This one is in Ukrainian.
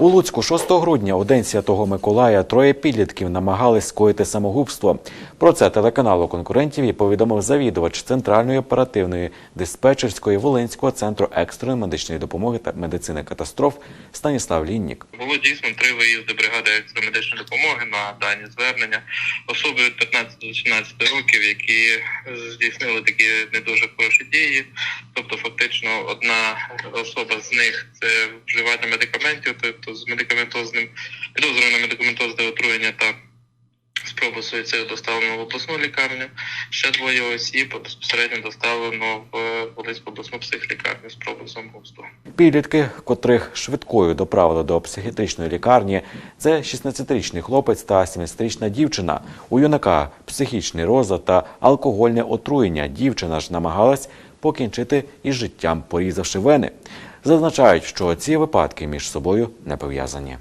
У Луцьку 6 грудня у день Святого Миколая троє підлітків намагались скоїти самогубство. Про це телеканалу конкурентів і повідомив завідувач центральної оперативної диспетчерської Волинського центру екстреної медичної допомоги та медицини катастроф Станіслав Ліннік. Було дійсно три виїзди бригади екстреної медичної допомоги на дані звернення. Особи від 15 до 18 років, які здійснили такі не дуже хороші дії. Тобто, фактично, одна особа з них це вживання медикаментів, тобто з медикаментозним підозрою на медикаментозне отруєння та спробу суїциду доставлено в обласну лікарню. Ще двоє осіб безпосередньо доставлено в Волинську обласну психлікарню з спробою самогубства. Підлітки, котрих швидкою доправили до психіатричної лікарні, це 16-річний хлопець та 17-річна дівчина. У юнака психічний розлад та алкогольне отруєння. Дівчина ж намагалась покінчити із життям, порізавши вени. Зазначають, що ці випадки між собою не пов'язані.